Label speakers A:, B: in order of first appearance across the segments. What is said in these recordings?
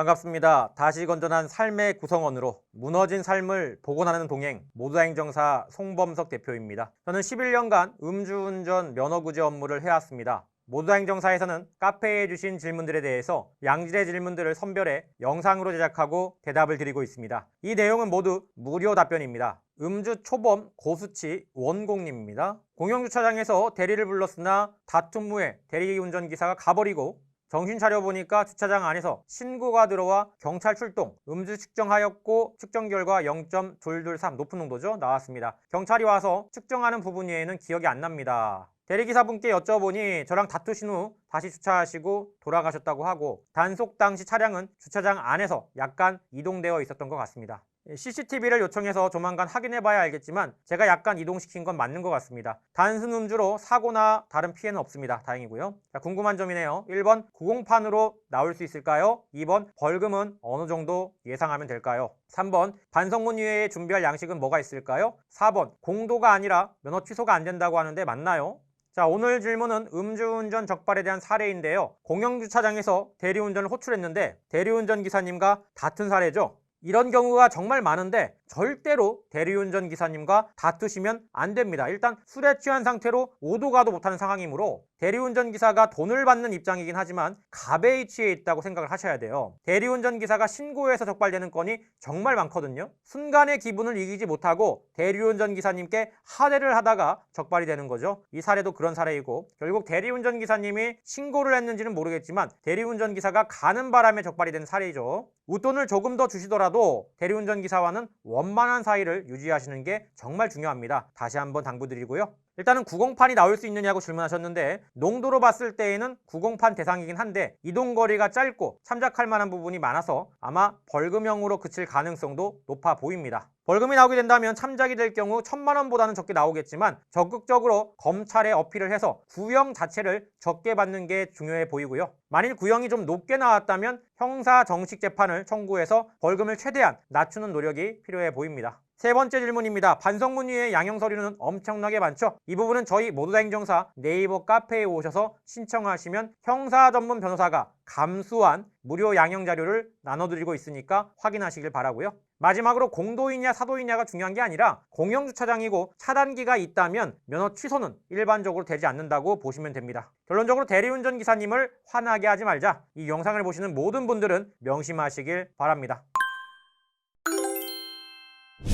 A: 반갑습니다. 다시 건전한 삶의 구성원으로 무너진 삶을 복원하는 동행 모두행정사 송범석 대표입니다. 저는 11년간 음주운전 면허구제 업무를 해왔습니다. 모두행정사에서는 카페에 주신 질문들에 대해서 양질의 질문들을 선별해 영상으로 제작하고 대답을 드리고 있습니다. 이 내용은 모두 무료 답변입니다. 음주 초범 고수치 원공님입니다. 공영주차장에서 대리를 불렀으나 다툼 후에 대리운전기사가 가버리고 정신 차려보니까 주차장 안에서 신고가 들어와 경찰 출동, 음주 측정하였고 측정 결과 0.223 높은 농도죠 나왔습니다. 경찰이 와서 측정하는 부분 외에는 기억이 안 납니다. 대리기사분께 여쭤보니 저랑 다투신 후 다시 주차하시고 돌아가셨다고 하고 단속 당시 차량은 주차장 안에서 약간 이동되어 있었던 것 같습니다. CCTV를 요청해서 조만간 확인해 봐야 알겠지만 제가 약간 이동시킨 건 맞는 것 같습니다. 단순 음주로 사고나 다른 피해는 없습니다. 다행이고요. 자, 궁금한 점이네요. 1번 구공판으로 나올 수 있을까요? 2번 벌금은 어느 정도 예상하면 될까요? 3번 반성문 이외에 준비할 양식은 뭐가 있을까요? 4번 공도가 아니라 면허 취소가 안 된다고 하는데 맞나요? 자, 오늘 질문은 음주운전 적발에 대한 사례인데요. 공영주차장에서 대리운전을 호출했는데 대리운전 기사님과 다툰 사례죠. 이런 경우가 정말 많은데 절대로 대리운전 기사님과 다투시면 안 됩니다. 일단 술에 취한 상태로 오도 가도 못하는 상황이므로 대리운전 기사가 돈을 받는 입장이긴 하지만 갑에 취해 있다고 생각을 하셔야 돼요. 대리운전 기사가 신고해서 적발되는 건이 정말 많거든요. 순간의 기분을 이기지 못하고 대리운전 기사님께 하대를 하다가 적발이 되는 거죠. 이 사례도 그런 사례이고 결국 대리운전 기사님이 신고를 했는지는 모르겠지만 대리운전 기사가 가는 바람에 적발이 된 사례이죠. 웃돈을 조금 더 주시더라도 대리운전 기사와는 원 만한 사이를 유지하시는 게 정말 중요합니다. 다시 한번 당부드리고요. 일단은 90판이 나올 수 있느냐고 질문하셨는데 농도로 봤을 때에는 90판 대상이긴 한데 이동 거리가 짧고 참작할 만한 부분이 많아서 아마 벌금형으로 그칠 가능성도 높아 보입니다. 벌금이 나오게 된다면 참작이 될 경우 천만 원보다는 적게 나오겠지만 적극적으로 검찰에 어필을 해서 구형 자체를 적게 받는 게 중요해 보이고요. 만일 구형이 좀 높게 나왔다면 형사 정식 재판을 청구해서 벌금을 최대한 낮추는 노력이 필요해 보입니다. 세 번째 질문입니다. 반성문 위에 양형 서류는 엄청나게 많죠? 이 부분은 저희 모두 다 행정사 네이버 카페에 오셔서 신청하시면 형사 전문 변호사가 감수한 무료 양형 자료를 나눠드리고 있으니까 확인하시길 바라고요. 마지막으로 공도이냐 사도이냐가 중요한 게 아니라 공영주차장이고 차단기가 있다면 면허 취소는 일반적으로 되지 않는다고 보시면 됩니다. 결론적으로 대리운전 기사님을 화나게 하지 말자. 이 영상을 보시는 모든 분들은 명심하시길 바랍니다.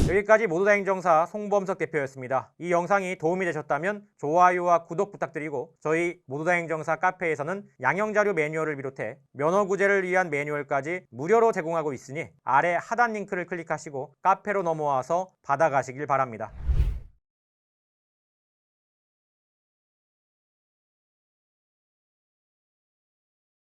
A: 여기까지 모두 다 행정사 송범석 대표였습니다. 이 영상이 도움이 되셨다면 좋아요와 구독 부탁드리고 저희 모두 다 행정사 카페에서는 양형자료 매뉴얼을 비롯해 면허 구제를 위한 매뉴얼까지 무료로 제공하고 있으니 아래 하단 링크를 클릭하시고 카페로 넘어와서 받아가시길 바랍니다.